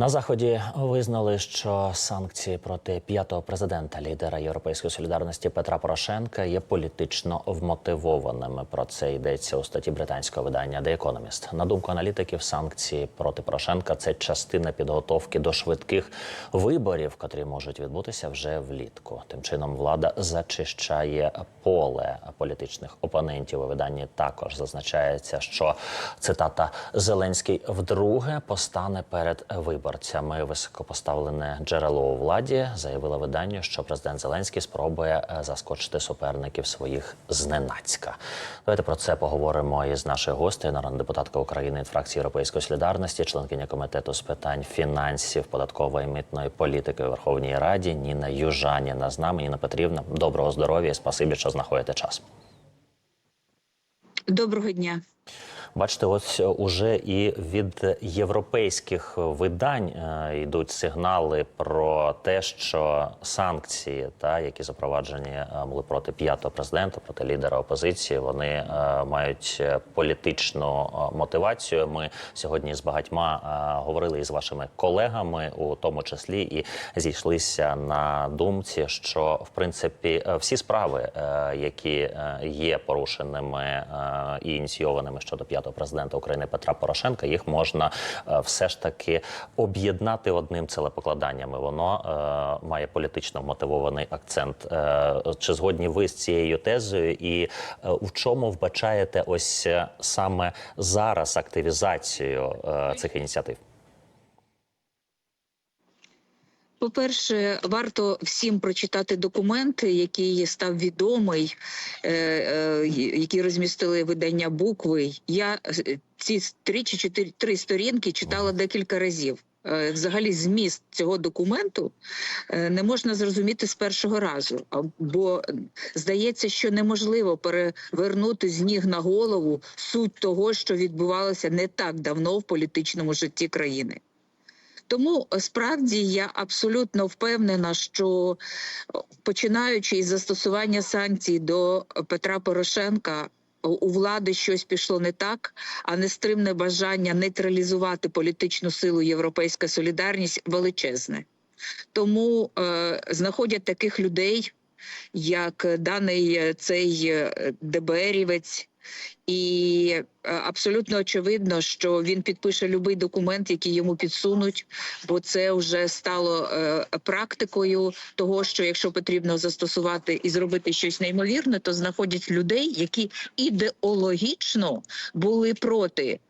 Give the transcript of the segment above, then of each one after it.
На заході визнали, що санкції проти п'ятого президента, лідера Європейської солідарності Петра Порошенка, є політично вмотивованими. Про це йдеться у статті британського видання The Economist. На думку аналітиків, санкції проти Порошенка це частина підготовки до швидких виборів, котрі можуть відбутися вже влітку. Тим чином, влада зачищає поле політичних опонентів. У виданні також зазначається, що цитата Зеленський вдруге постане перед виборцями. Високопоставлене джерело у владі заявило виданню, що президент Зеленський спробує е, заскочити суперників своїх зненацька. Давайте про це поговоримо із нашою гостею, народна депутатка України від фракції Європейської солідарності, членкиня комітету з питань фінансів, податкової митної політики у Верховній Раді Ніна Южаніна з нами. Ніна Петрівна, доброго здоров'я, спасибі, що знаходите час. Доброго дня. Бачите, ось уже і від європейських видань е, йдуть сигнали про те, що санкції, та які запроваджені е, були проти п'ятого президента, проти лідера опозиції, вони е, мають політичну е, мотивацію. Ми сьогодні з багатьма е, говорили із вашими колегами, у тому числі, і зійшлися на думці, що в принципі е, всі справи, е, які е, є порушеними е, і ініційованими щодо п'ятого президента України Петра Порошенка, їх можна е, все ж таки об'єднати одним целепокладанням. Воно е, має політично мотивований акцент. Е, Чи згодні ви з цією тезою? І е, в чому вбачаєте ось е, саме зараз активізацію е, цих ініціатив? По-перше, варто всім прочитати документи, який став відомий, е, е, які розмістили видання букви. Я е, ці три чи чотири три сторінки читала декілька разів. Взагалі, зміст цього документу не можна зрозуміти з першого разу, бо здається, що неможливо перевернути з ніг на голову суть того, що відбувалося не так давно в політичному житті країни. Тому е, справді я абсолютно впевнена, що е, починаючи із застосування санкцій до Петра Порошенка. у- влади щось пішло не так, а нестримне бажання нейтралізувати політичну силу Європейська солідарність величезне. Тому е, знаходять таких людей, як даний е, цей е, ДБРівець, і е, абсолютно очевидно, що він підпише будь-який документ, який йому підсунуть, бо це вже стало е, практикою того, що якщо потрібно застосувати і зробити щось неймовірне, то знаходять людей, які ідеологічно були проти.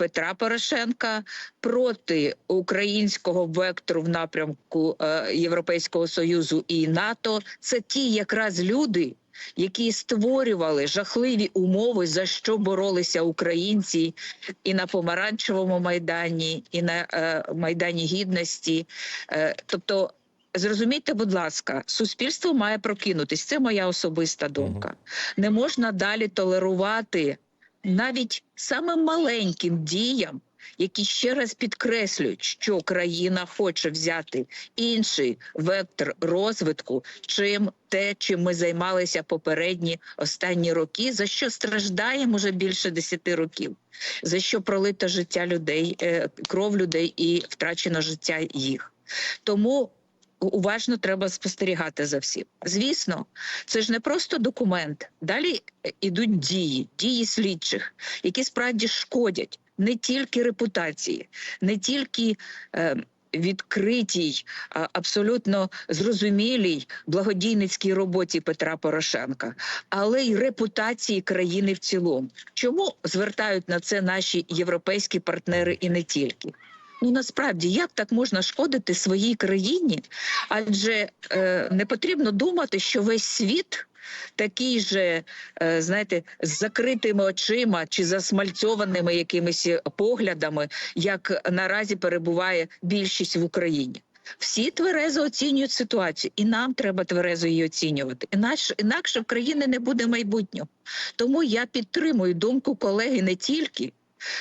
Петра Порошенка проти українського вектору в напрямку е, Європейського союзу і НАТО. Це ті якраз люди, які створювали жахливі умови, за що боролися українці і на помаранчевому майдані, і на е, майдані гідності. Е, тобто. Зрозумійте, будь ласка, суспільство має прокинутись. Це моя особиста думка. Не можна далі толерувати навіть самим маленьким діям, які ще раз підкреслюють, що країна хоче взяти інший вектор розвитку, чим те, чим ми займалися попередні останні роки, за що страждаємо вже більше 10 років, за що пролито життя людей, е, кров людей і втрачено життя їх. Тому уважно треба спостерігати за всім. Звісно, це ж не просто документ. Далі е, ідуть дії, дії слідчих, які справді шкодять не тільки репутації, не тільки. Е, Відкритій, а, абсолютно зрозумілій благодійницькій роботі Петра Порошенка, але й репутації країни в цілому. Чому звертають на це наші європейські партнери і не тільки? Ну насправді як так можна шкодити своїй країні? Адже е, не потрібно думати, що весь світ такий же, е, знаєте, з закритими очима чи засмальцьованими якимись поглядами, як наразі перебуває більшість в Україні. Всі тверезо оцінюють ситуацію, і нам треба тверезо її оцінювати. Інакше, інакше в країни не буде майбутнього. Тому я підтримую думку колеги не тільки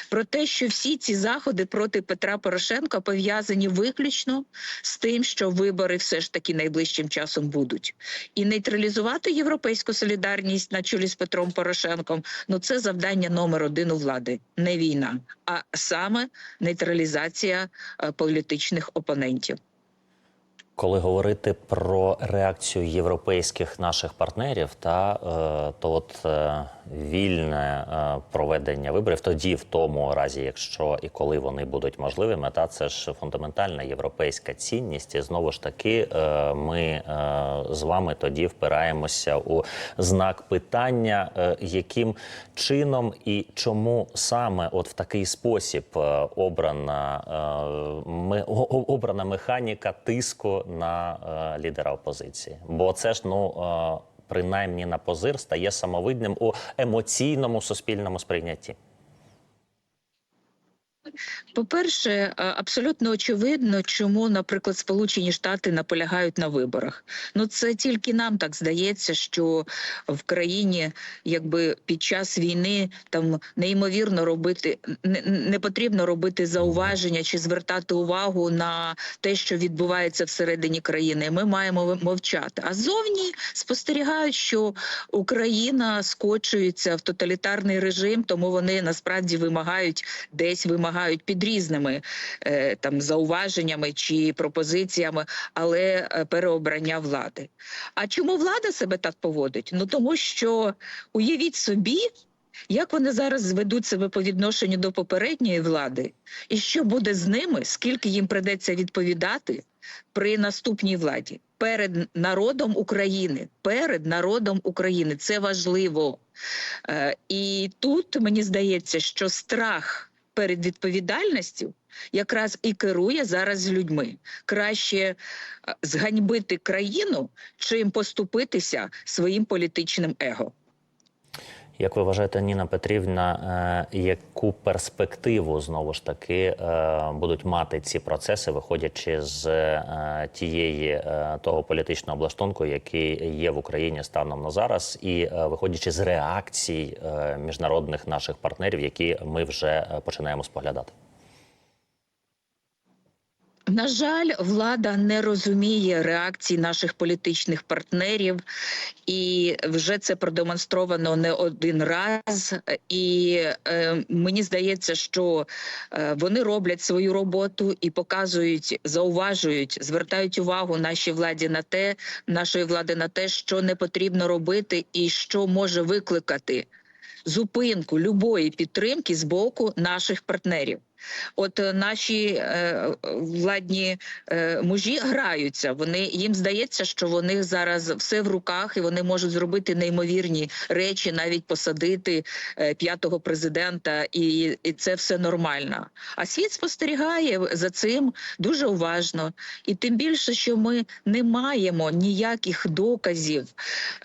про те, що всі ці заходи проти Петра Порошенка пов'язані виключно з тим, що вибори все ж таки найближчим часом будуть, і нейтралізувати європейську солідарність на чолі з Петром Порошенком. Ну це завдання номер один у влади, не війна, а саме нейтралізація е, політичних опонентів. Коли говорити про реакцію європейських наших партнерів, та е, то от е, вільне е, проведення виборів, тоді в тому разі, якщо і коли вони будуть можливими, та це ж фундаментальна європейська цінність. І знову ж таки, е, ми е, з вами тоді впираємося у знак питання, е, яким чином і чому саме от в такий спосіб е, обрана, е, ми, обрана механіка тиску на е, лідера опозиції. Бо це ж ну. е, Принаймні на позир стає самовидним у емоційному суспільному сприйнятті. По-перше, е, абсолютно очевидно, чому, наприклад, Сполучені Штати наполягають на виборах. Ну це тільки нам так здається, що в країні, якби під час війни там неймовірно робити не, не потрібно робити зауваження чи звертати увагу на те, що відбувається всередині країни. Ми маємо мовчати. А зовні спостерігають, що Україна скочується в тоталітарний режим, тому вони насправді вимагають десь вимагають під різними е, там зауваженнями чи пропозиціями, але е, переобрання влади. А чому влада себе так поводить? Ну тому що уявіть собі. Як вони зараз зведуть себе по відношенню до попередньої влади, і що буде з ними, скільки їм придеться відповідати при наступній владі перед народом України? Перед народом України це важливо. Е, і тут мені здається, що страх перед відповідальністю якраз і керує зараз людьми. Краще е, зганьбити країну, чим поступитися своїм політичним его. Як ви вважаєте, Ніна Петрівна, е, яку перспективу знову ж таки е, будуть мати ці процеси, виходячи з е, тієї того політичного облаштунку, який є в Україні станом на зараз, і виходячи з реакцій міжнародних наших партнерів, які ми вже починаємо споглядати? На жаль, влада не розуміє реакцій наших політичних партнерів, і вже це продемонстровано не один раз. І е, мені здається, що е, вони роблять свою роботу і показують, зауважують, звертають увагу нашій владі на те, нашої влади на те, що не потрібно робити, і що може викликати зупинку любої підтримки з боку наших партнерів. От е, наші е, владні е, мужі граються. Вони їм здається, що в них зараз все в руках, і вони можуть зробити неймовірні речі, навіть посадити п'ятого президента, і, і це все нормально. А світ спостерігає за цим дуже уважно, і тим більше, що ми не маємо ніяких доказів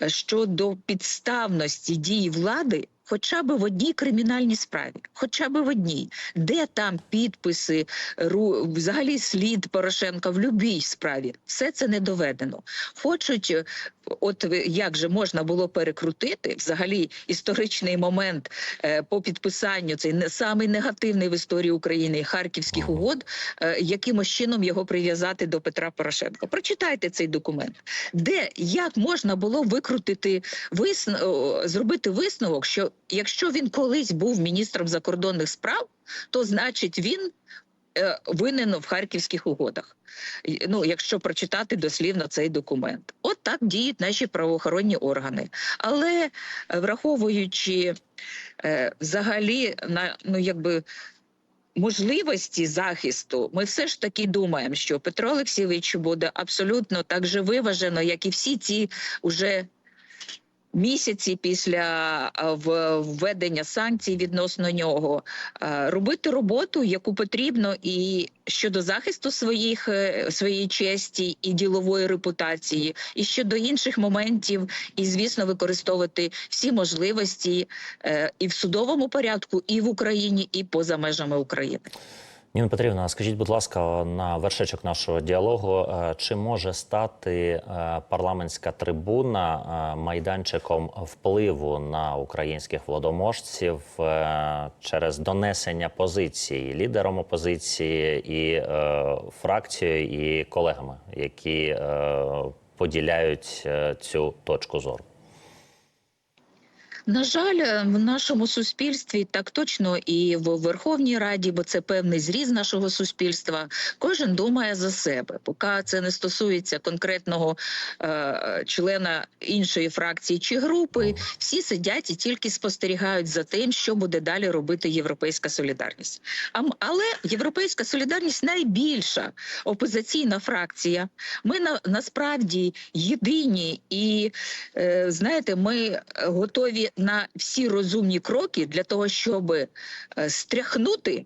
щодо підставності дій влади. Хоча б в одній кримінальній справі, хоча б в одній, де там підписи, ру, взагалі слід Порошенка в будь-якій справі, все це не доведено. Хочуть, е, от як же можна було перекрутити взагалі історичний момент е, по підписанню цей не самий негативний в історії України харківських угод, е, якимось чином його прив'язати до Петра Порошенка. Прочитайте цей документ, де як можна було викрутити висн... зробити висновок, що якщо він колись був міністром закордонних справ, то значить він. Е, Винен в харківських угодах. Ну, якщо прочитати дослівно цей документ, от так діють наші правоохоронні органи. Але е, враховуючи е, взагалі на ну якби можливості захисту, ми все ж таки думаємо, що Петро Олексійович буде абсолютно так же виважено, як і всі ці уже місяці після введення санкцій відносно нього, робити роботу, яку потрібно, і щодо захисту своїх е, своєї честі і ділової репутації, і щодо інших моментів, і звісно, використовувати всі можливості е, і в судовому порядку, і в Україні, і поза межами України. Ніна Петрівна, скажіть, будь ласка, на вершечок нашого діалогу, е, чи може стати е, парламентська трибуна е, майданчиком впливу на українських владоможців е, через донесення позицій лідером опозиції і фракцією, і колегами, які поділяють цю точку зору? На жаль, е, в нашому суспільстві так точно і в Верховній Раді, бо це певний зріз нашого суспільства. Кожен думає за себе. Поки це не стосується конкретного е, члена іншої фракції чи групи, всі сидять і тільки спостерігають за тим, що буде далі робити Європейська солідарність. А але Європейська солідарність найбільша опозиційна фракція. Ми на насправді єдині і Е, знаєте, ми готові на всі розумні кроки для того, щоб е, стряхнути.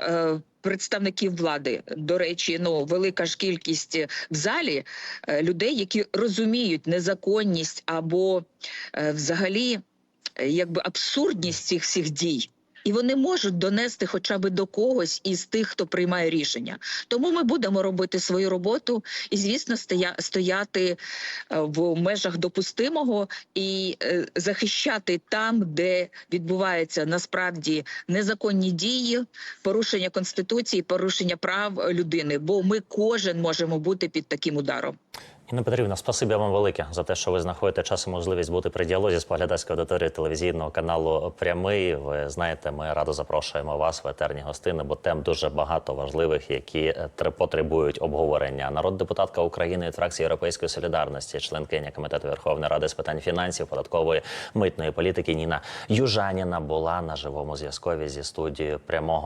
е, Представників влади, до речі, ну велика ж кількість в залі е, людей, які розуміють незаконність або е, взагалі е, якби абсурдність цих всіх дій. І вони можуть донести хоча б до когось із тих, хто приймає рішення. Тому ми будемо робити свою роботу і, звісно, стоя, стояти е, в межах допустимого і е, захищати там, де відбуваються насправді незаконні дії, порушення конституції, порушення прав людини. Бо ми кожен можемо бути під таким ударом. Інна Петрівна, спасибі вам велике за те, що ви знаходите час і можливість бути при діалозі з поглядацькою аудиторією телевізійного каналу Прямий. Ви знаєте, ми радо запрошуємо вас в етерні гостини, бо тем дуже багато важливих, які е, потребують обговорення. Народ депутатка України від фракції Європейської солідарності, членкиня комітету Верховної Ради з питань фінансів, податкової митної політики Ніна Южаніна була на живому зв'язкові зі студією прямого.